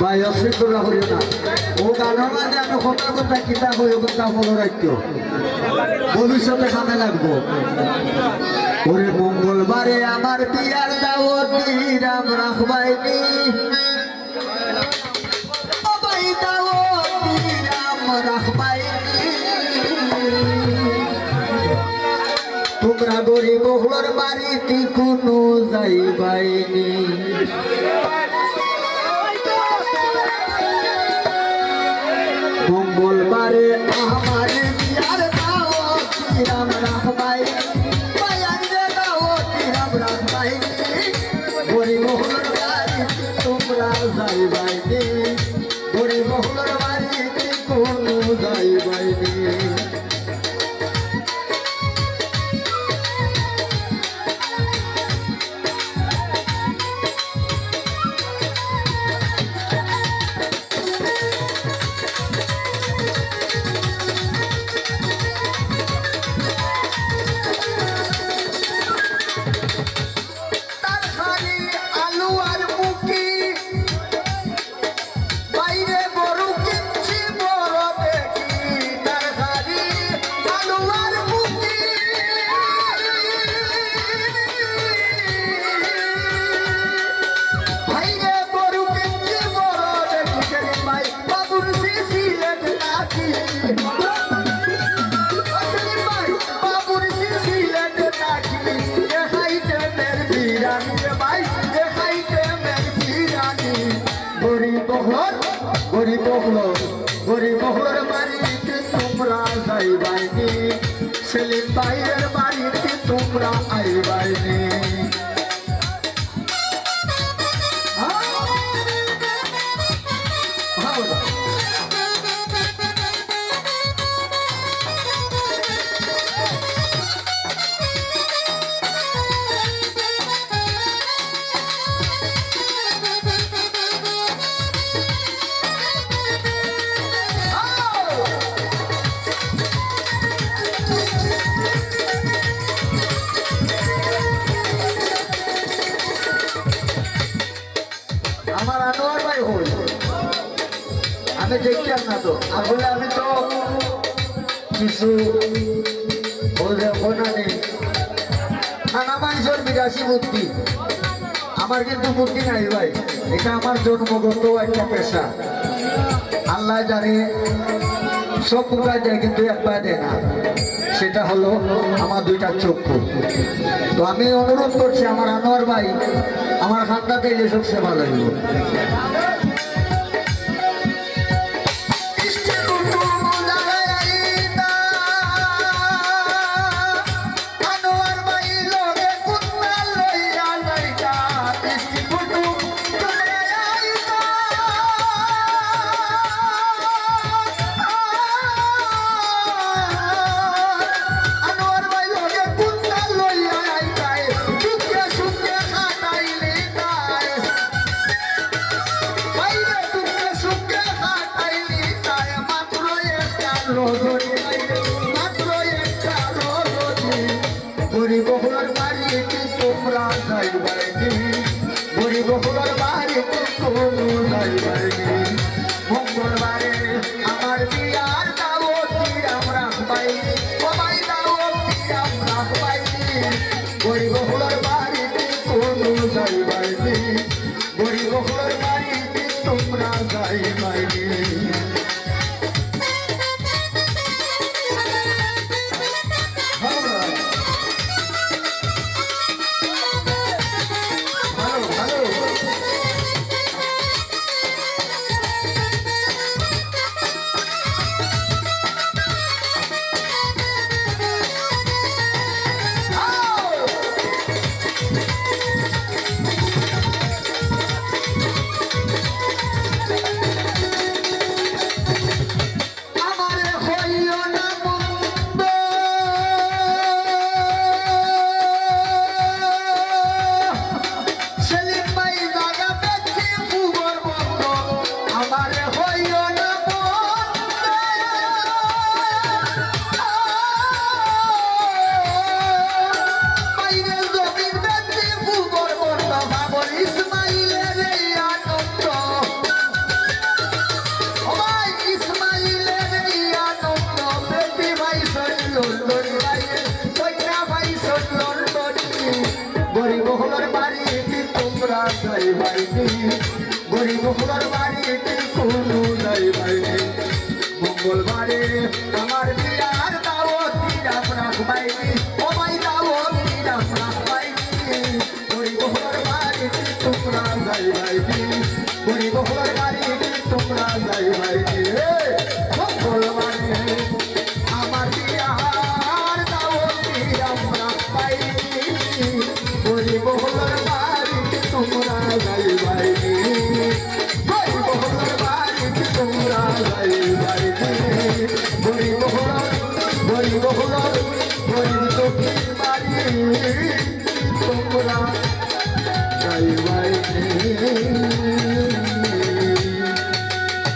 ভাই অসুবিধা করিও না। ও গানের মাঝে আমি কথা কথা কিতা হয়ে কথা মনে রাখতো ভবিষ্যতে কামে লাগবো। ওরে মঙ্গলবারে আমার বিয়ার দাওয়াত রাম রাখবাইনি গরিব হলোর বাড়িতে কোনো যাইবাইনি মঙ্গলবারে আমার বিয়ার দাওয়াত রাম রাখবাই গরিব গরি গরিব বাড়িতে তোমরা যাইবাইনি সেলিম বাইরের বাড়িতে তোমরা আইবাইনি আমি দেখছি না তো। আসলে আমি তো কিছু বলতে বনানি নানা মানুষের বুদ্ধি। আমার কিন্তু বুদ্ধি নাই ভাই। এটা আমার জন্মগত একটা পেশা। আল্লাহ জানে, সব পুরায় দেয়, কিন্তু একবার দেয় না। সেটা হলো আমার দুইটা চক্ষু। তো আমি অনুরোধ করছি, আমার আনোয়ার ভাই, আমার হাতটা দিলে সবচেয়ে ভালো হইব। 老哥 গরিব হলার বাড়ি তোমরা যাই ভাই রে মঙ্গল মানে আমার বিয়ার দাওয়াতি আমরা পাইনি গরিব হলার বাড়ি তোমরা যাই ভাই গরিব হলার বাড়ি তোমরা যাই ভাই গরিব হলার গরিব হলার গরিব দুঃখী বাড়ি